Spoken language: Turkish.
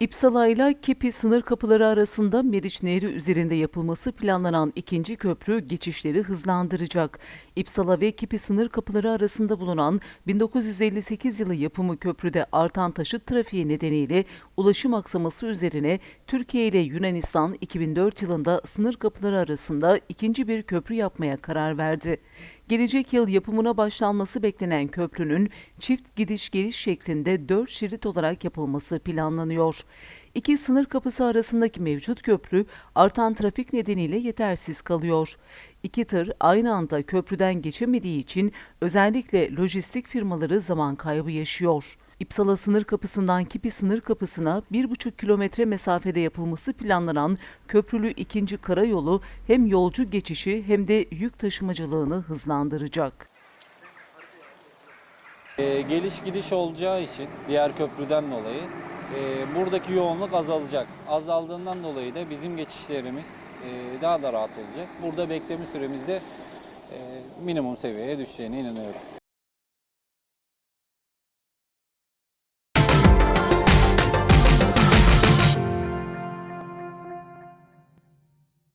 İpsala ile Kipi sınır kapıları arasında Meriç Nehri üzerinde yapılması planlanan ikinci köprü geçişleri hızlandıracak. İpsala ve Kipi sınır kapıları arasında bulunan 1958 yılı yapımı köprüde artan taşıt trafiği nedeniyle ulaşım aksaması üzerine Türkiye ile Yunanistan 2004 yılında sınır kapıları arasında ikinci bir köprü yapmaya karar verdi. Gelecek yıl yapımına başlanması beklenen köprünün çift gidiş geliş şeklinde 4 şerit olarak yapılması planlanıyor. İki sınır kapısı arasındaki mevcut köprü artan trafik nedeniyle yetersiz kalıyor. İki tır aynı anda köprüden geçemediği için özellikle lojistik firmaları zaman kaybı yaşıyor. İpsala sınır kapısından Kipi sınır kapısına 1,5 kilometre mesafede yapılması planlanan köprülü ikinci karayolu hem yolcu geçişi hem de yük taşımacılığını hızlandıracak. Ee, geliş gidiş olacağı için diğer köprüden dolayı e, buradaki yoğunluk azalacak. Azaldığından dolayı da bizim geçişlerimiz e, daha da rahat olacak. Burada bekleme süremiz de e, minimum seviyeye düşeceğine inanıyorum.